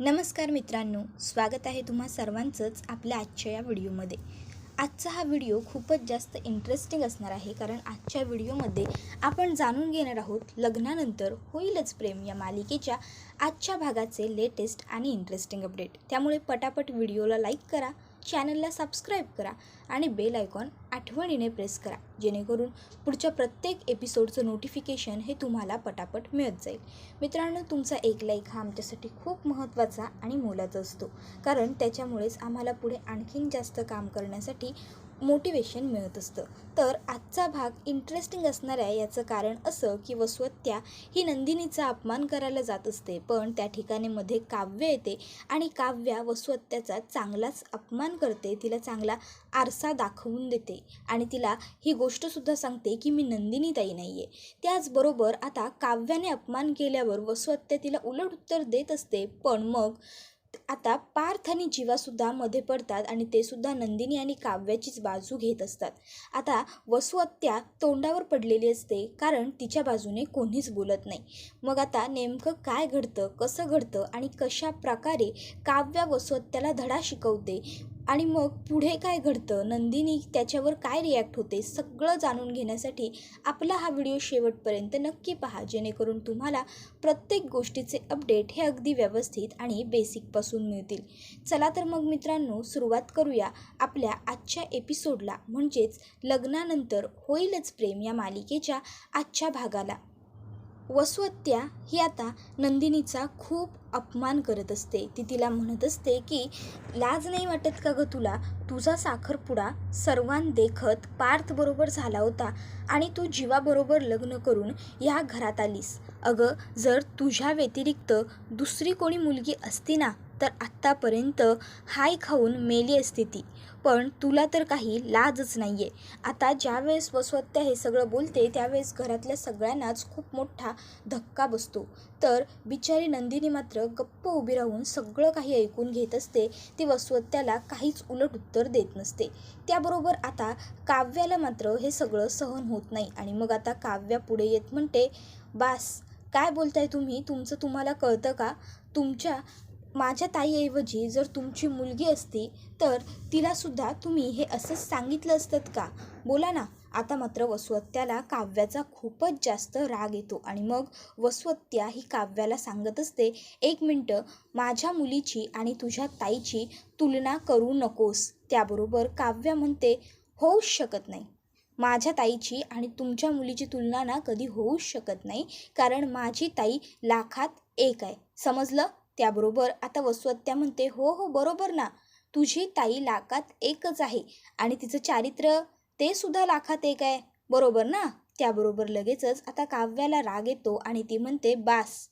नमस्कार मित्रांनो स्वागत आहे तुम्हा सर्वांचंच आपल्या आजच्या या व्हिडिओमध्ये. आजचा हा व्हिडिओ खूपच जास्त इंटरेस्टिंग असणार आहे कारण आजच्या व्हिडिओमध्ये आपण जाणून घेणार आहोत लग्नानंतर होईलच प्रेम या मालिकेच्या आजच्या भागाचे लेटेस्ट आणि इंटरेस्टिंग अपडेट त्यामुळे पटापट व्हिडिओला लाईक करा चॅनलला सबस्क्राईब करा आणि बेल आयकॉन आठवणीने प्रेस करा जेणेकरून पुढच्या प्रत्येक एपिसोडचं नोटिफिकेशन हे तुम्हाला पटापट मिळत जाईल. मित्रांनो तुमचा एक लाईक हा आमच्यासाठी खूप महत्त्वाचा आणि मोलाचा असतो. कारण त्याच्यामुळेच आम्हाला पुढे आणखीन जास्त काम करण्यासाठी मोटिवेशन मिळत असतं. तर आजचा भाग इंटरेस्टिंग असणार आहे याचं कारण असं की वसवत्या ही नंदिनीचा अपमान करायला जात असते. पण त्या ठिकाणी मध्ये काव्य येते आणि काव्या वसवत्याचा चांगलाच अपमान करते. तिला चांगला आरसा दाखवून देते आणि तिला ही गोष्टसुद्धा सांगते की मी नंदिनी ताई नाही आहे त्याचबरोबर आता काव्याने अपमान केल्यावर वसवत्या तिला उलट उत्तर देत असते. पण मग आता पार्थ आणि जीवासुद्धा मध्ये पडतात आणि ते सुद्धा नंदिनी आणि काव्याचीच बाजू घेत असतात. आता वसुहत्या तोंडावर पडलेली असते कारण तिच्या बाजूने कोणीच बोलत नाही. मग आता नेमकं काय घडतं कसं घडतं आणि कशा प्रकारे काव्या वसुहत्याला धडा शिकवते आणि मग पुढे काय घडतं? नंदिनी त्याच्यावर काय रिॲक्ट होते? सगळं जाणून घेण्यासाठी आपला हा व्हिडिओ शेवटपर्यंत नक्की पहा. जेणेकरून तुम्हाला प्रत्येक गोष्टीचे अपडेट हे अगदी व्यवस्थित आणि बेसिकपासून मिळतील. चला तर मग मित्रांनो सुरुवात करूया आपल्या आजच्या एपिसोडला म्हणजेच लग्नानंतर होईलच प्रेम या मालिकेच्या आजच्या भागाला. वसुहत्या ही आता नंदिनीचा खूप अपमान करत असते. ती तिला म्हणत असते की लाज नाही वाटत का गं तुला? तुझा साखरपुडा सर्वां देखत पार्थबरोबर झाला होता आणि तू जीवाबरोबर लग्न करून या घरात आलीस. अगं जर तुझ्या व्यतिरिक्त दुसरी कोणी मुलगी असती ना तर आत्तापर्यंत हाय खाऊन मेली असते ती. पण तुला तर काही लाजच नाही आहे आता ज्यावेळेस वसवत्या हे सगळं बोलते त्यावेळेस घरातल्या सगळ्यांनाच खूप मोठा धक्का बसतो. तर बिचारी नंदिनी मात्र गप्प उभी राहून सगळं काही ऐकून घेत असते. ती वसवत्याला काहीच उलट उत्तर देत नसते. त्याबरोबर आता काव्याला मात्र हे सगळं सहन होत नाही आणि मग आता काव्या पुढे येत म्हणते बास काय बोलताय तुम्ही? तुमचं तुम्हाला कळतं का? तुमच्या माझ्या ताईऐवजी जर तुमची मुलगी असती तर तिलासुद्धा तुम्ही हे असंच सांगितलं असतं का? बोला ना. आता मात्र वसुवत्याला काव्याचा खूपच जास्त राग येतो आणि मग वसुवत्या ही काव्याला सांगत असते एक मिनटं माझ्या मुलीची आणि तुझ्या ताईची तुलना करू नकोस. त्याबरोबर काव्या म्हणते होऊच शकत नाही. माझ्या ताईची आणि तुमच्या मुलीची तुलना ना कधी होऊच शकत नाही कारण माझी ताई लाखात एक आहे. समजलं? त्याबरोबर आता वसुहत्या म्हणते हो हो बरोबर ना. तुझी ताई लाखात एकच आहे आणि तिचं चारित्र्य ते सुद्धा लाखात एक आहे. बरोबर ना? त्याबरोबर लगेचच आता काव्याला राग येतो आणि ती म्हणते बास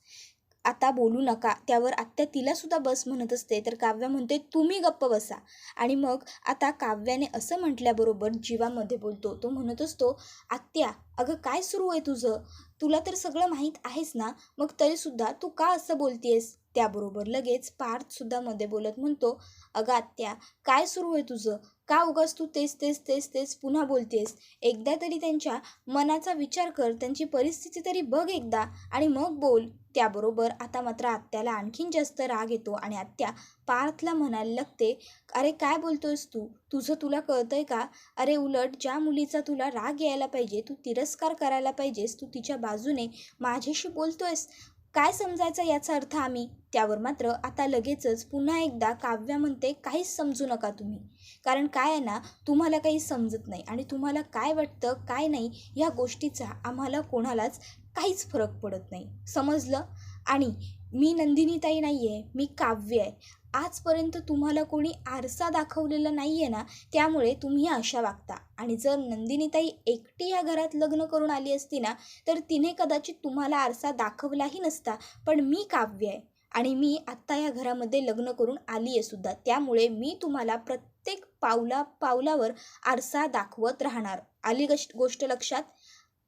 आता बोलू नका. त्यावर आत्या तिला सुद्धा बस म्हणत असते. तर काव्या म्हणते तुम्ही गप्प बसा. आणि मग आता काव्याने असं म्हटल्याबरोबर जीवामध्ये बोलतो. तो म्हणत असतो आत्या अगं काय सुरू आहे तुझं? तुला तर सगळं माहीत आहेस ना? मग तरीसुद्धा तू का असं बोलतेस त्याबरोबर लगेच पार्थसुद्धा मध्ये बोलत म्हणतो अगं आत्या काय सुरू आहे तुझं? का उगाच तू तेच तेच तेच तेच पुन्हा बोलतेस एकदा तरी त्यांच्या मनाचा विचार कर त्यांची परिस्थिती तरी बघ एकदा आणि मग बोल. त्याबरोबर आता मात्र आत्याला आणखीन जास्त राग येतो आणि आत्या पार्थला म्हणायला लागते अरे काय बोलतोयस तू? तुझं तुला कळतंय का? अरे उलट ज्या मुलीचा तुला राग यायला पाहिजे तू तिरस्कार करायला पाहिजेस तू तिच्या बाजूने माझ्याशी बोलतोयस. काय समजायचा याचा अर्थ आम्ही? त्यावर मात्र आता लगेचच पुन्हा एकदा काव्या म्हणते काहीच समजू नका तुम्ही. कारण काय आहे ना तुम्हाला काही समजत नाही आणि तुम्हाला काय वाटतं काय नाही ह्या गोष्टीचा आम्हाला कोणालाच काहीच फरक पडत नाही. समजलं? आणि मी नंदिनीताई नाही आहे मी काव्य आहे. आजपर्यंत तुम्हाला कोणी आरसा दाखवलेला नाही आहे ना त्यामुळे तुम्ही अशा वागता. आणि जर नंदिनीताई एकटी या घरात लग्न करून आली असती ना तर तिने कदाचित तुम्हाला आरसा दाखवलाही नसता. पण मी काव्य आहे. आणि मी आत्ता या घरामध्ये लग्न करून आली आहे सुद्धा. त्यामुळे मी तुम्हाला प्रत्येक पावला पावलावर आरसा दाखवत राहणार. आली गश गोष्ट लक्षात?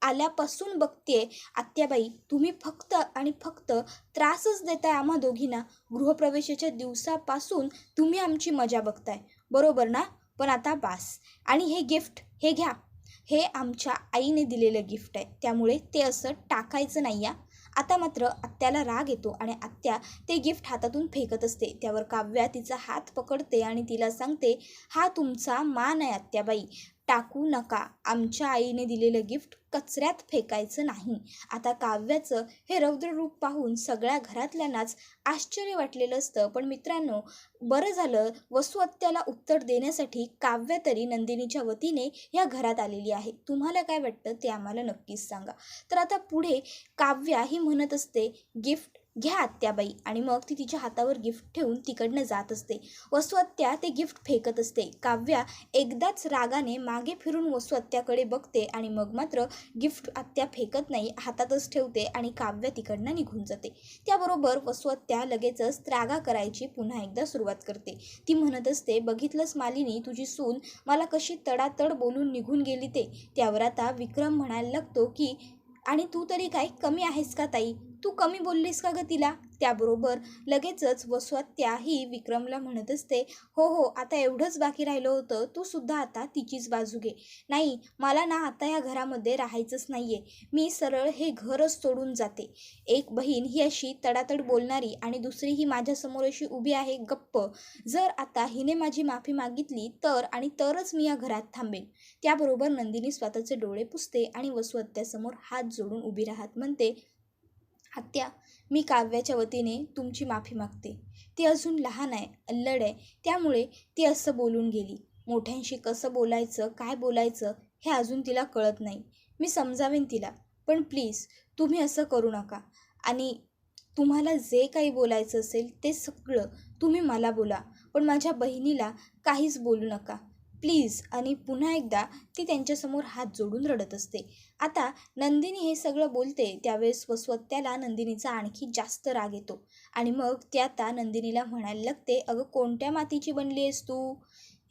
आल्यापासून बघते आत्याबाई तुम्ही फक्त आणि फक्त त्रासच देताय आम्हा दोघींना. गृहप्रवेशाच्या दिवसापासून तुम्ही आमची मजा बघताय. बरोबर ना? पण आता बास. आणि हे गिफ्ट हे घ्या. हे आमच्या आईने दिलेलं गिफ्ट आहे. त्यामुळे ते असं टाकायचं नाही या. आता मात्र आत्याला राग येतो आणि आत्या ते गिफ्ट हातातून फेकत असते. त्यावर काव्या तिचा हात पकडते आणि तिला सांगते हा तुमचा मान आहे आत्याबाई. टाकू नका. आमच्या आईने दिलेलं गिफ्ट कचऱ्यात फेकायचं नाही. आता काव्याचं हे रौद्र रूप पाहून सगळ्या घरातल्यांनाच आश्चर्य वाटलेलं असतं. पण मित्रांनो बरं झालं वसुअत्याला उत्तर देण्यासाठी काव्य तरी नंदिनीच्या वतीने या घरात आलेली आहे. तुम्हाला काय वाटतं ते आम्हाला नक्कीच सांगा. तर आता पुढे काव्या ही म्हणत असते गिफ्ट घ्या आत्याबाई. आणि मग ती तिच्या हातावर गिफ्ट ठेवून तिकडनं जात असते. वसुअत्या ते गिफ्ट फेकत असते. काव्या एकदाच रागाने मागे फिरून वसुअत्याकडे बघते आणि मग मात्र गिफ्ट आत्या फेकत नाही हातातच ठेवते आणि काव्य तिकडनं निघून जाते. त्याबरोबर वसुअत्या लगेचच त्रागा करायची पुन्हा एकदा सुरुवात करते. ती म्हणत असते बघितलंच मालिनी तुझी सून मला कशी तडातड बोलून निघून गेली ते. त्यावर आता विक्रम म्हणायला लागतो की आणि तू तरी काय कमी आहेस का ताई? तू कमी बोललीस का ग तिला? त्याबरोबर लगेचच वसवात्या ही विक्रमला म्हणत असते हो हो आता एवढंच बाकी राहिलं होतं तू सुद्धा आता तिचीच बाजू घे. नाही मला ना आता या घरामध्ये राहायचंच नाही आहे मी सरळ हे घरच सोडून जाते. एक बहीण ही अशी तडातड बोलणारी आणि दुसरी ही माझ्यासमोर अशी उभी आहे गप्प. जर आता हिने माझी माफी मागितली तर आणि तरच मी या घरात थांबेन. त्याबरोबर नंदिनी स्वतःचे डोळे पुसते आणि वसुहत्यासमोर हात जोडून उभी राहत म्हणते आत्या मी काव्याच्या वतीने तुमची माफी मागते. ती अजून लहान आहे अल्लड आहे. त्यामुळे ती असं बोलून गेली. मोठ्यांशी कसं बोलायचं काय बोलायचं हे अजून तिला कळत नाही. मी समजावेन तिला पण प्लीज तुम्ही असं करू नका. आणि तुम्हाला जे काही बोलायचं असेल ते सगळं तुम्ही मला बोला पण माझ्या बहिणीला काहीच बोलू नका. प्लीज. आणि पुन्हा एकदा ती त्यांच्यासमोर हात जोडून रडत असते. आता नंदिनी हे सगळं बोलते त्यावेळेस वसवत्याला नंदिनीचा आणखी जास्त राग येतो. आणि मग ते आता नंदिनीला म्हणायला लागते अगं कोणत्या मातीची बनली आहेस तू?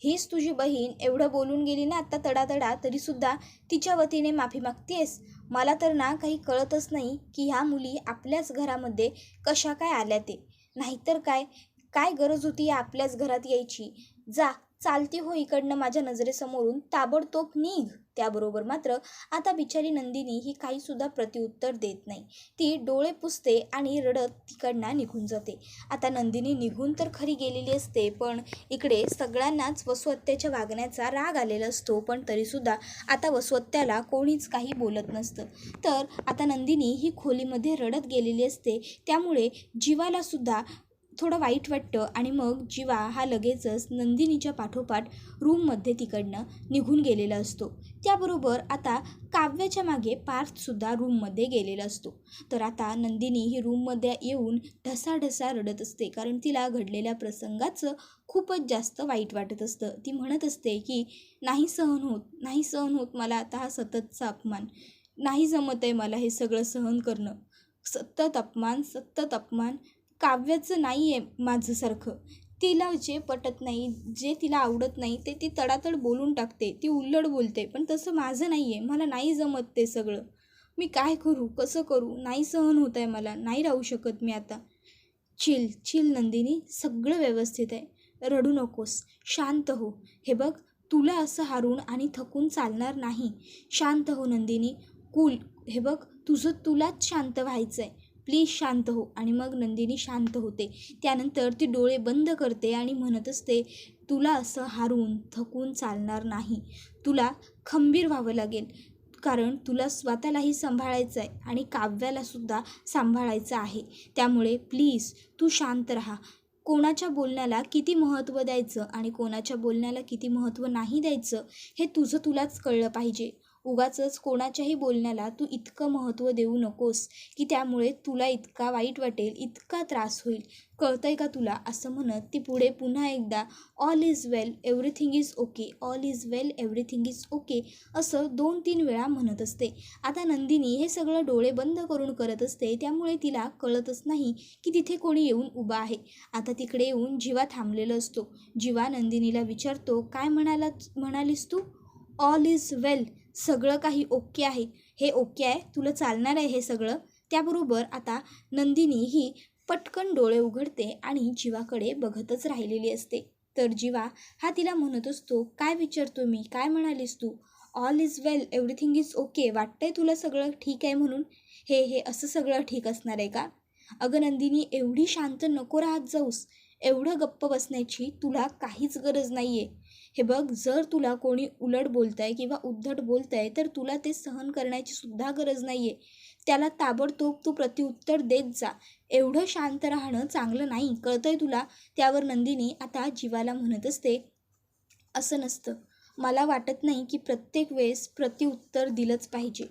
हीच तुझी बहीण. एवढं बोलून गेली ना आत्ता तडातडा तरीसुद्धा तिच्या वतीने माफी मागतेस. मला तर ना काही कळतच नाही की ह्या मुली आपल्याच घरामध्ये कशा काय आल्या ते. नाहीतर काय? काय गरज होती आपल्याच घरात यायची? जा चालती हो इकडनं माझ्या नजरेसमोरून. ताबडतोब निघ. त्याबरोबर मात्र आता बिचारी नंदिनी ही काहीसुद्धा प्रतिउत्तर देत नाही. ती डोळे पुसते आणि रडत तिकडनं निघून जाते. आता नंदिनी निघून तर खरी गेलेली असते पण इकडे सगळ्यांनाच वसुहत्याच्या वागण्याचा राग आलेला असतो पण तरीसुद्धा आता वसुहत्याला कोणीच काही बोलत नसतं. तर आता नंदिनी ही खोलीमध्ये रडत गेलेली असते. त्यामुळे जीवालासुद्धा थोडं वाईट वाटतं आणि मग जीवा हा लगेचच नंदिनीच्या पाठोपाठ रूममध्ये तिकडनं निघून गेलेला असतो. त्याबरोबर आता काव्याच्या मागे पार्थसुद्धा रूममध्ये गेलेला असतो. तर आता नंदिनी ही रूममध्ये येऊन ढसाढसा रडत असते कारण तिला घडलेल्या प्रसंगाचं खूपच जास्त वाईट वाटत असतं. ती म्हणत असते की नाही सहन होत नाही सहन होत मला आता हा सततचा अपमान. नाही जमत आहे मला हे सगळं सहन करणं. सतत अपमान सतत अपमान काव्याचं नाही आहे माझंसारखं तिला जे पटत नाही जे तिला आवडत नाही ते ती तडातड बोलून टाकते ती उल्लड बोलते पण तसं माझं नाही आहे मला नाही जमत ते सगळं. मी काय करू कसं करू? नाही सहन होत आहे मला नाही राहू शकत मी आता. चिल चिल नंदिनी सगळं व्यवस्थित आहे. रडू नकोस शांत हो. हे बघ तुला असं हारून आणि थकून चालणार नाही. शांत हो नंदिनी. कूल हे बघ तुझं तुलाच शांत व्हायचं आहे प्लीज शांत हो आणि मग नंदिनी शांत होते. त्यानंतर ती डोळे बंद करते आणि म्हणत असते तुला असं हारून थकून चालणार नाही. तुला खंबीर व्हावं लागेल. कारण तुला स्वतःलाही सांभाळायचं आहे आणि काव्यालासुद्धा सांभाळायचं आहे. त्यामुळे प्लीज तू शांत राहा. कोणाच्या बोलण्याला किती महत्त्व द्यायचं आणि कोणाच्या बोलण्याला किती महत्त्व नाही द्यायचं हे तुझं तुलाच कळलं पाहिजे. उगाचच कोणाच्याही बोलण्याला तू इतकं महत्त्व देऊ नकोस की त्यामुळे तुला इतका वाईट वाटेल इतका त्रास होईल. कळतंय का तुला? असं म्हणत ती पुढे पुन्हा एकदा all is well everything is okay all is well everything is okay असं दोन तीन वेळा म्हणत असते. आता नंदिनी हे सगळं डोळे बंद करून करत असते त्यामुळे तिला कळतच नाही की तिथे कोणी येऊन उभा आहे. आता तिकडे येऊन जीवा थांबलेला असतो. जीवा नंदिनीला विचारतो काय म्हणाला म्हणालीस तू? ऑल इज वेल सगळं काही ओके आहे. हे ओके आहे तुला चालणार आहे हे सगळं. त्याबरोबर आता नंदिनी ही पटकन डोळे उघडते आणि जीवाकडे बघतच राहिलेली असते. तर जीवा हा तिला म्हणत असतो काय विचारतो मी? काय म्हणालीस तू? All is well everything is okay वाटतंय तुला सगळं ठीक आहे म्हणून? हे हे असं सगळं ठीक असणार आहे का? अगं नंदिनी एवढी शांत नको राहत जाऊस. एवढं गप्प बसण्याची तुला काहीच गरज नाही आहे हे बघ जर तुला कोणी उलट बोलतंय किंवा उद्धट बोलतंय तर तुला ते सहन करण्याची सुद्धा गरज नाही आहे त्याला ताबडतोब तू प्रत्युत्तर देत जा. एवढं शांत राहणं चांगलं नाही. कळतंय तुला? त्यावर नंदिनी आता जीवाला म्हणत असते असं नसतं. मला वाटत नाही की प्रत्येक वेळेस प्रत्युत्तर दिलंच पाहिजे.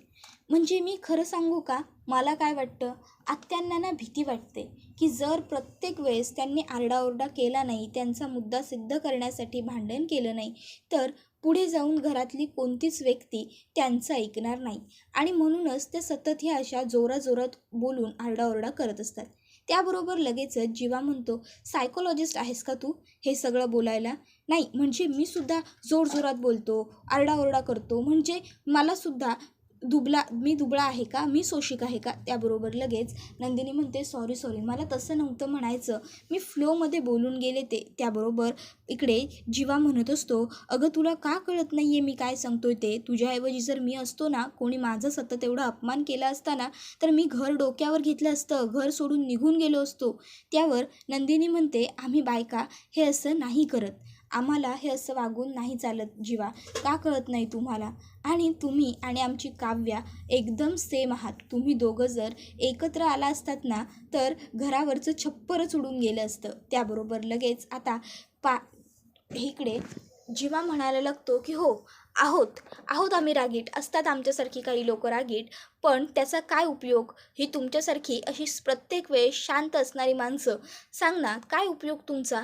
म्हणजे मी खरं सांगू का? मला काय वाटतं? आत्यांना ना भीती वाटते की जर प्रत्येक वेळेस त्यांनी आरडाओरडा केला नाही त्यांचा मुद्दा सिद्ध करण्यासाठी भांडण केलं नाही तर पुढे जाऊन घरातली कोणतीच व्यक्ती त्यांचं ऐकणार नाही. आणि म्हणूनच त्या सतत ह्या अशा जोराजोरात बोलून आरडाओरडा करत असतात. त्याबरोबर लगेचच जीवा म्हणतो सायकोलॉजिस्ट आहेस का तू? हे सगळं बोलायला. नाही म्हणजे मी सुद्धा जोरजोरात बोलतो आरडाओरडा करतो. म्हणजे मलासुद्धा दुबला मी दुबळा आहे का? मी सोशिक आहे का? त्याबरोबर लगेच नंदिनी म्हणते सॉरी सॉरी मला तसं नव्हतं म्हणायचं. मी फ्लोमध्ये बोलून गेले ते त्याबरोबर इकडे जीवा म्हणत असतो अगं तुला का कळत नाही आहे मी काय सांगतोय ते? तुझ्याऐवजी जर मी असतो ना कोणी माझं सतत एवढा अपमान केला असता ना तर मी घर डोक्यावर घेतलं असतं. घर सोडून निघून गेलो असतो. त्यावर नंदिनी म्हणते आम्ही बायका हे असं नाही करत. आम्हाला हे असं वागून नाही चालत जीवा. का कळत नाही तुम्हाला? आणि तुम्ही आणि आमची काव्या एकदम सेम आहात. तुम्ही दोघं जर एकत्र आला असतात ना तर घरावरचं छप्परच उडून गेलं असतं. त्याबरोबर लगेच आता पा इकडे जीवा म्हणायला लागतो की हो आहोत. आहोत आम्ही रागीट. असतात आमच्यासारखी काही लोक रागीट. पण त्याचा काय उपयोग? ही तुमच्यासारखी अशी प्रत्येक वेळेस शांत असणारी माणसं. सांग ना काय उपयोग तुमचा?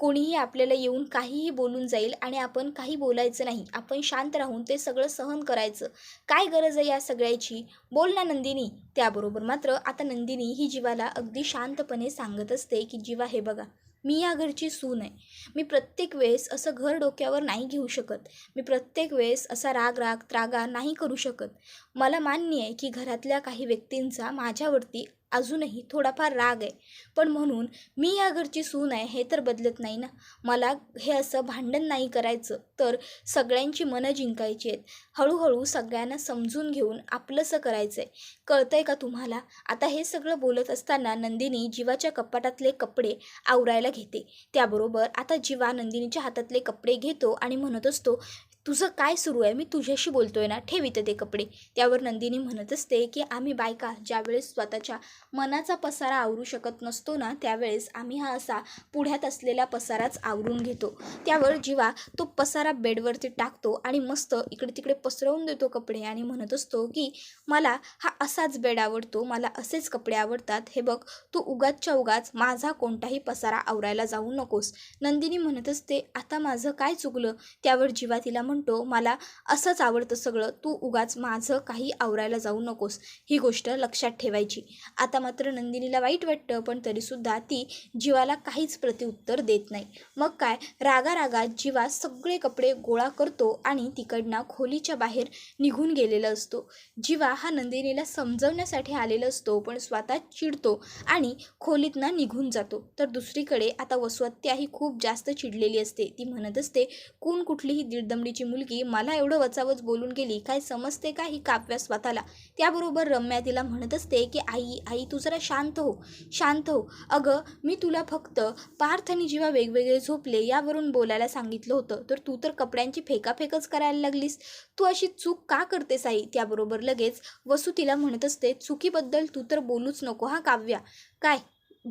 कोणीही आपल्याला येऊन काहीही बोलून जाईल आणि आपण काही बोलायचं नाही. आपण शांत राहून ते सगळं सहन करायचं. काय गरज आहे या सगळ्याची? बोल ना नंदिनी. त्याबरोबर मात्र आता नंदिनी ही जीवाला अगदी शांतपणे सांगत असते की जीवा हे बघा मी या घरची सून आहे. मी प्रत्येक वेळेस असं घर डोक्यावर नाही घेऊ शकत. मी प्रत्येक वेळेस असा राग राग त्रागा नाही करू शकत. मला मान्य आहे की घरातल्या काही व्यक्तींचा माझ्यावरती अजूनही थोडाफार राग आहे. पण म्हणून मी या घरची सून आहे हे तर बदलत नाही ना. मला हे असं भांडण नाही करायचं तर सगळ्यांची मनं जिंकायची आहेत. हळूहळू सगळ्यांना समजून घेऊन आपलंसं करायचं आहे कळतंय का तुम्हाला? आता हे सगळं बोलत असताना नंदिनी जीवाच्या कपाटातले कपडे आवरायला घेते. त्याबरोबर आता जीवा नंदिनीच्या हातातले कपडे घेतो आणि म्हणत असतो तुझं काय सुरू आहे? मी तुझ्याशी बोलतोय ना. ठेव ते कपडे. त्यावर नंदिनी म्हणत असते की आम्ही बायका ज्यावेळेस स्वतःच्या मनाचा पसारा आवरू शकत नसतो ना त्यावेळेस आम्ही हा असा पुढ्यात असलेला पसाराच आवरून घेतो. त्यावर जेव्हा तो पसारा बेडवरती टाकतो आणि मस्त इकडे तिकडे पसरवून देतो कपडे आणि म्हणत असतो की मला हा असाच बेड आवडतो. मला असेच कपडे आवडतात. हे बघ तू उगाचच्या उगाच माझा कोणताही पसारा आवरायला जाऊ नकोस. नंदिनी म्हणत असते आता माझं काय चुकलं? त्यावर जीवा तिला म्हणतो मला असंच आवडतं सगळं. तू उगाच माझं काही आवरायला जाऊ नकोस. ही गोष्ट लक्षात ठेवायची. आता मात्र नंदिनीला वाईट वाटतं पण तरीसुद्धा ती जीवाला काहीच प्रतिउत्तर देत नाही. मग काय? रागा रागात जीवा सगळे कपडे गोळा करतो आणि तिकडनं खोलीच्या बाहेर निघून गेलेला असतो. जीवा हा नंदिनीला समजवण्यासाठी आलेला असतो पण स्वतः चिडतो आणि खोलीतनं निघून जातो. तर दुसरीकडे आता वसवत्या ही खूप जास्त चिडलेली असते. ती म्हणत असते कोण कुठलीही दीडदमडीची मुलगी मला एवढं वचावच बोलून गेली काय समजते का ही काव्या स्वतःला? त्याबरोबर रम्या तिला म्हणत असते की आई आई तू जरा शांत हो शांत हो. अगं मी तुला फक्त पार्थ आणि जेव्हा वेगवेगळे झोपले यावरून बोलायला सांगितलं होतं. तर तू तर कपड्यांची फेकाफेकच करायला लागलीस. तू अशी चूक का करतेस आई? त्याबरोबर लगेच वसू तिला म्हणत असते चुकीबद्दल तू तर बोलूच नको हा काव्या. काय?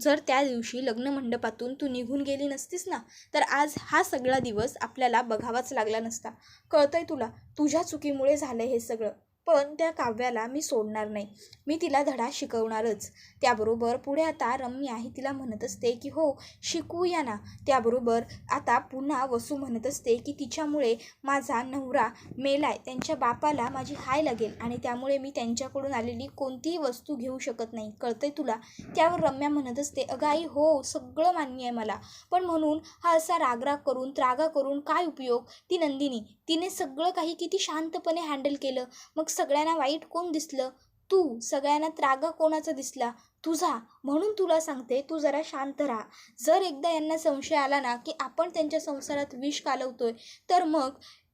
जर त्या दिवशी लग्न मंडपातून तू निघून गेली नसतीस ना तर आज हा सगळा दिवस आपल्याला बघावाच लागला नसता. कळतंय तुला? तुझ्या चुकीमुळे झालं हे सगळं. पण त्या काव्याला मी सोडणार नाही. मी तिला धडा शिकवणारच. त्याबरोबर पुढे आता रम्या ही तिला म्हणत असते की हो शिकवूया ना. त्याबरोबर आता पुन्हा वसू म्हणत असते की तिच्यामुळे माझा नवरा मेलाय. त्यांच्या बापाला माझी हाय लागेल आणि त्यामुळे मी त्यांच्याकडून आलेली कोणतीही वस्तू घेऊ शकत नाही. कळतंय तुला? त्यावर रम्या म्हणत असते अगं आई हो सगळं मान्य आहे मला. पण म्हणून हा असा रागराग करून त्रागा करून काय उपयोग? ती नंदिनी तिने सगळं काही किती शांतपणे हँडल केलं. मग सगळ्यांना वाईट कोण दिसलं? तू सगळ्यांना त्रागा कोणाचा दिसला? तुझा. म्हणून तुला सांगते तू जरा शांत राहा. जर एकदा यांना संशय आला ना की आपण त्यांच्या संसारात विष कालवतोय तर मग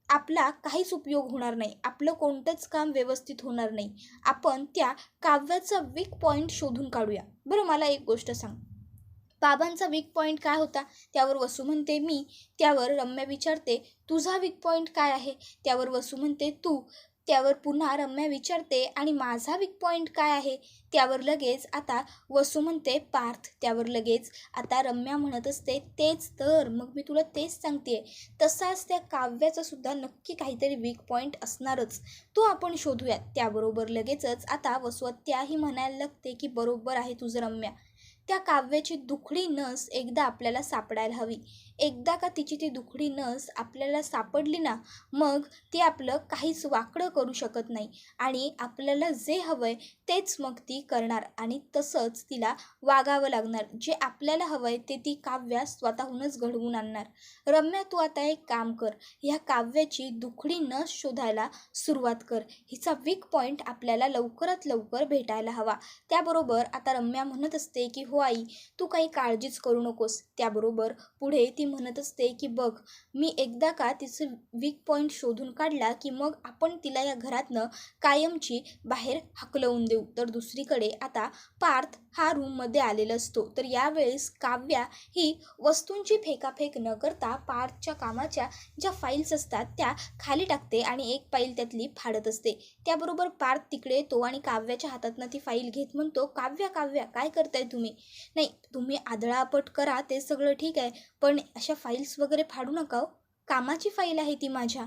आपला काहीच उपयोग होणार नाही. आपलं कोणतंच काम व्यवस्थित होणार नाही. आपण त्या काव्याचा वीक पॉईंट शोधून काढूया. बरं मला एक गोष्ट सांग. बाबांचा वीक पॉईंट काय होता? त्यावर वसू म्हणते मी. त्यावर रम्या विचारते तुझा वीक पॉईंट काय आहे? त्यावर वसू म्हणते तू. त्यावर पुन्हा रम्या विचारते आणि माझा वीक पॉईंट काय आहे? त्यावर लगेच आता वसू म्हणते पार्थ. त्यावर लगेच आता रम्या म्हणत असते तेच तर मग मी तुला तेच सांगते तसाच त्या काव्याचा सुद्धा नक्की काहीतरी वीक पॉईंट असणारच. तो आपण शोधूयात. त्याबरोबर लगेचच आता वसवत्याही म्हणायला लागते की बरोबर आहे तुझं रम्या. त्या काव्याची दुखडी नस एकदा आपल्याला सापडायला हवी. एकदा का तिची ती दुखडी नस आपल्याला सापडली ना मग ती आपलं काहीच वाकडं करू शकत नाही. आणि आपल्याला जे हवं आहे तेच मग ती करणार आणि तसंच तिला वागावं लागणार. जे आपल्याला हवं आहे ते ती काव्या स्वतःहूनच घडवून आणणार. रम्या तू आता एक काम कर. ह्या काव्याची दुखडी नस शोधायला सुरुवात कर. हिचा वीक पॉईंट आपल्याला लवकरात लवकर भेटायला हवा. त्याबरोबर आता रम्या म्हणत असते की हो आई तू काही काळजीच करू नकोस. त्याबरोबर पुढे ती म्हणत असते की बघ मी एकदा का तिचं वीक पॉईंट शोधून काढला की मग आपण तिला या घरातनं कायमची बाहेर हकलवून देऊ. तर दुसरीकडे आता पार्थ हा रूममध्ये आलेला असतो. तर यावेळेस काव्या ही वस्तूंची फेकाफेक न करता पार्थच्या कामाच्या ज्या फाईल्स असतात त्या खाली टाकते आणि एक फाईल त्यातली फाडत असते. त्याबरोबर पार्थ तिकडे येतो आणि काव्याच्या हातातनं ती फाईल घेत म्हणतो काव्या काव्या काय करताय तुम्ही? नाही तुम्ही आदळापट करा ते सगळं ठीक आहे पण अशा फाईल्स वगैरे फाडू नका हो. कामाची फाईल आहे ती माझ्या.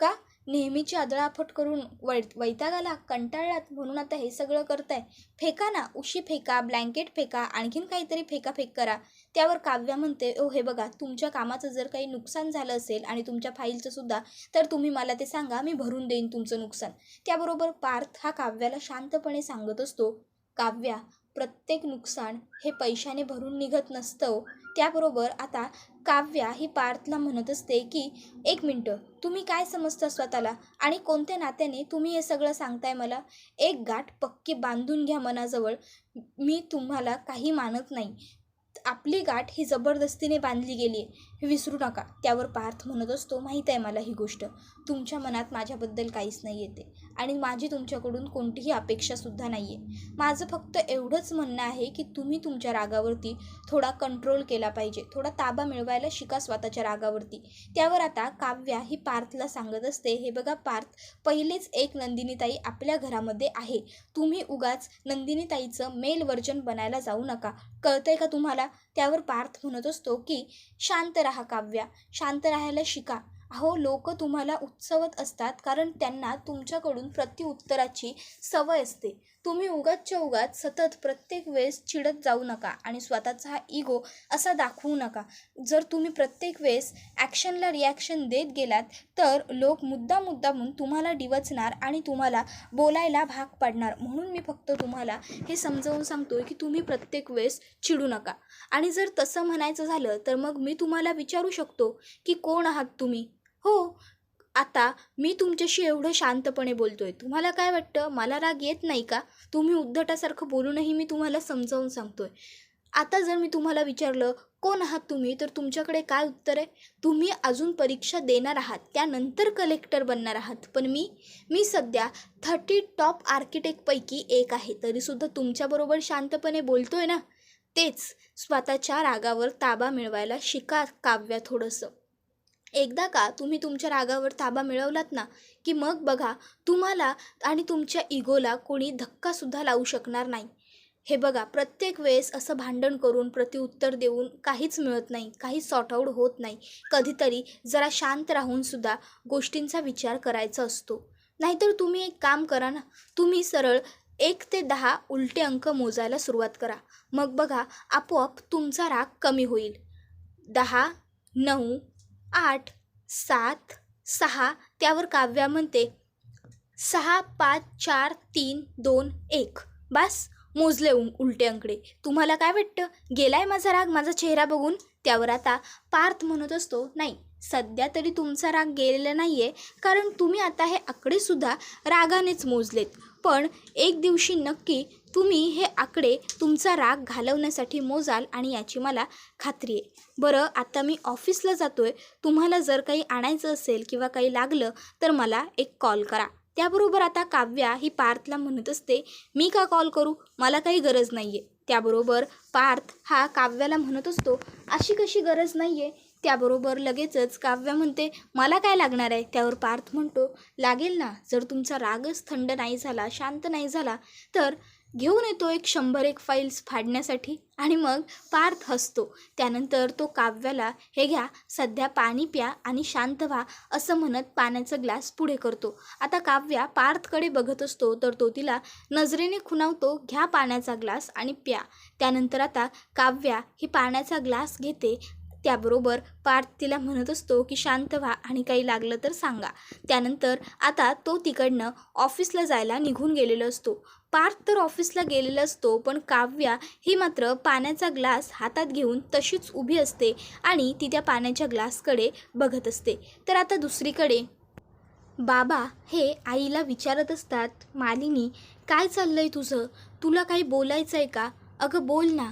का? नेहमीची आदळापट करून वै वैतागाला कंटाळलात म्हणून आता हे सगळं करताय. फेका ना उशी फेका ब्लँकेट फेका आणखीन काहीतरी फेकाफेक करा. त्यावर काव्या म्हणते ओ हे बघा तुमच्या कामाचं जर काही नुकसान झालं असेल आणि तुमच्या फाईलचं सुद्धा तर तुम्ही मला ते सांगा मी भरून देईन तुमचं नुकसान. त्याबरोबर पार्थ हा काव्याला शांतपणे सांगत असतो काव्या प्रत्येक नुकसान हे पैशाने भरून निघत नसतं त्याबरोबर आता काव्या ही पार्थला म्हणत असते की एक मिनटं तुम्ही काय समजता स्वतःला? आणि कोणत्या नात्याने तुम्ही हे सगळं सांगताय मला? एक गाठ पक्की बांधून घ्या मनाजवळ. मी तुम्हाला काही मानत नाही. आपली गाठ ही जबरदस्तीने बांधली गेली आहे हे विसरू नका. त्यावर पार्थ म्हणत असतो माहीत आहे मला ही गोष्ट. तुमच्या मनात माझ्याबद्दल काहीच नाही येते आणि माझी तुमच्याकडून कोणतीही अपेक्षासुद्धा नाही आहे माझं फक्त एवढंच म्हणणं आहे की तुम्ही तुमच्या रागावरती थोडा कंट्रोल केला पाहिजे. थोडा ताबा मिळवायला शिका स्वतःच्या रागावरती. त्यावर आता काव्या ही पार्थला सांगत असते हे बघा पार्थ पहिलेच एक नंदिनीताई आपल्या घरामध्ये आहे. तुम्ही उगाच नंदिनीताईचं मेल वर्जन बनायला जाऊ नका. कळतंय का तुम्हाला? त्यावर पार्थ म्हणत असतो की शांत राहा काव्या शांत राहायला शिका. अहो लोक तुम्हाला उत्सवत असतात कारण त्यांना तुमच्याकडून प्रत्युत्तराची सवय असते. तुम्ही उगाचच्या उगाच सतत प्रत्येक वेळेस चिडत जाऊ नका आणि स्वतःचा हा इगो असा दाखवू नका. जर तुम्ही प्रत्येक वेळेस ॲक्शनला रिॲक्शन देत गेलात तर लोक मुद्दा मुद्दामून तुम्हाला डिवचणार आणि तुम्हाला बोलायला भाग पाडणार. म्हणून मी फक्त तुम्हाला हे समजावून सांगतो की तुम्ही प्रत्येक वेळेस चिडू नका. आणि जर तसं म्हणायचं झालं तर मग मी तुम्हाला विचारू शकतो की कोण आहात तुम्ही? हो आता मी तुमच्याशी एवढं शांतपणे बोलतो आहे तुम्हाला काय वाटतं? मला राग येत नाही का? तुम्ही उद्धटासारखं बोलूनही मी तुम्हाला समजावून सांगतो आहे आता जर मी तुम्हाला विचारलं कोण आहात तुम्ही? तर तुमच्याकडे काय उत्तर आहे? तुम्ही अजून परीक्षा देणार आहात. त्यानंतर कलेक्टर बनणार आहात. पण मी मी सध्या थर्टी टॉप आर्किटेक्टपैकी एक आहे. तरीसुद्धा तुमच्याबरोबर शांतपणे बोलतो आहे ना? तेच स्वतःच्या रागावर ताबा मिळवायला शिका काव्या थोडंसं. एकदा का तुम्ही तुमच्या रागावर ताबा मिळवलात ना की मग बघा तुम्हाला आणि तुमच्या इगोला कोणी धक्कासुद्धा लावू शकणार नाही. हे बघा प्रत्येक वेळेस असं भांडण करून प्रतिउत्तर देऊन काहीच मिळत नाही काही सॉर्टआउट होत नाही. कधीतरी जरा शांत राहूनसुद्धा गोष्टींचा विचार करायचा असतो. नाहीतर तुम्ही एक काम करा ना तुम्ही सरळ एक ते दहा उलटे अंक मोजायला सुरुवात करा. मग बघा आपोआप तुमचा राग कमी होईल. दहा नऊ आठ सात सहा त्यावर काव्या म्हणते. सहा पाच चार तीन दोन एक. बस मोजले उ उलटे अंकडे. तुम्हाला काय वाटतं? गेलाय माझा राग? माझा चेहरा बघून? त्यावर आता पार्थ म्हणत असतो नाही सध्या तरी तुमचा राग गेलेला नाही आहे कारण तुम्ही आता हे आकडेसुद्धा रागानेच मोजलेत. पण एक दिवशी नक्की तुम्ही हे आकडे तुमचा राग घालवण्यासाठी मोजाल आणि याची मला खात्री आहे. बरं आता मी ऑफिसला जातो आहे तुम्हाला जर काही आणायचं असेल किंवा काही लागलं तर मला एक कॉल करा. त्याबरोबर आता काव्या ही पार्थला म्हणत असते मी का कॉल करू? मला काही गरज नाही आहे त्याबरोबर पार्थ हा काव्याला म्हणत असतो अशी कशी गरज नाही आहे त्याबरोबर लगेचच काव्या म्हणते मला काय लागणार आहे? त्यावर पार्थ म्हणतो लागेल ना. जर तुमचा रागच थंड नाही झाला शांत नाही झाला तर घेऊन येतो एक शंभर एक फाईल्स फाडण्यासाठी आणि मग पार्थ हसतो. त्यानंतर तो काव्याला हे घ्या सध्या पाणी प्या आणि शांत व्हा असं म्हणत पाण्याचा ग्लास पुढे करतो. आता काव्या पार्थकडे बघत असतो तर तो तिला नजरेने खुणावतो घ्या पाण्याचा ग्लास आणि प्या. त्यानंतर आता काव्या ही पाण्याचा ग्लास घेते त्याबरोबर पार्थ तिला म्हणत असतो की शांत व्हा आणि काही लागलं तर सांगा. त्यानंतर आता तो तिकडनं ऑफिसला जायला निघून गेलेला असतो. पार्थ तर ऑफिसला गेलेला असतो पण काव्या ही मात्र पाण्याचा ग्लास हातात घेऊन तशीच उभी असते आणि ती त्या पाण्याच्या ग्लासकडे बघत असते. तर आता दुसरीकडे. बाबा हे आईला विचारत असतात मालिनी काय चाललं आहे तुझं? तुला काही बोलायचं आहे का? अगं बोल ना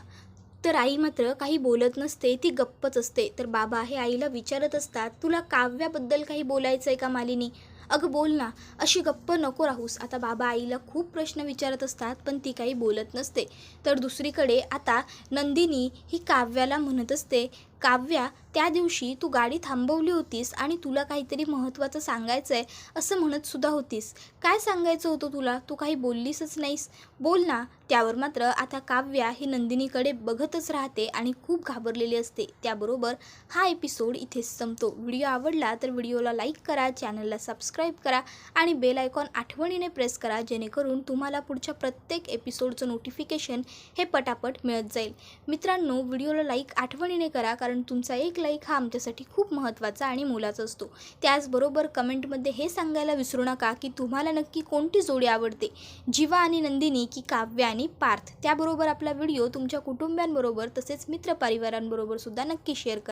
तर आई मात्र काही बोलत नसते ती गप्पच असते. तर बाबा हे आईला विचारत असतात तुला काव्याबद्दल काही बोलायचं आहे का मालिनी? अगं बोल ना. अशी गप्प नको राहूस. आता बाबा आईला खूप प्रश्न विचारत असतात पण ती काही बोलत नसते. तर दुसरीकडे आता नंदिनी ही काव्याला म्हणत असते काव्या त्या दिवशी तू गाडी थांबवली होतीस आणि तुला काहीतरी महत्त्वाचं सांगायचं आहे असं म्हणत सुद्धा होतीस. काय सांगायचं होतं तुला? तू काही बोललीसच नाहीस. बोल ना. त्यावर मात्र आता काव्या ही नंदिनीकडे बघतच राहते आणि खूप घाबरलेली असते. त्याबरोबर हा एपिसोड इथेच संपतो. व्हिडिओ आवडला तर व्हिडिओला लाईक करा चॅनलला सबस्क्राईब करा आणि बेल आयकॉन आठवणीने प्रेस करा जेणेकरून तुम्हाला पुढच्या प्रत्येक एपिसोडचं नोटिफिकेशन हे पटापट मिळत जाईल. मित्रांनो व्हिडिओला लाईक आठवणीने करा कारण तुमचा एक लाईक हा आमच्यासाठी खूप महत्त्वाचा आणि मोलाचा असतो. त्याचबरोबर कमेंटमध्ये हे सांगायला विसरू नका की तुम्हाला नक्की कोणती जोडी आवडते? जीवा आणि नंदिनी की काव्य आणि पार्थ? त्याबरोबर आपला व्हिडिओ तुमच्या कुटुंबियांबरोबर तसेच मित्रपरिवारांबरोबर सुद्धा नक्की शेअर करा.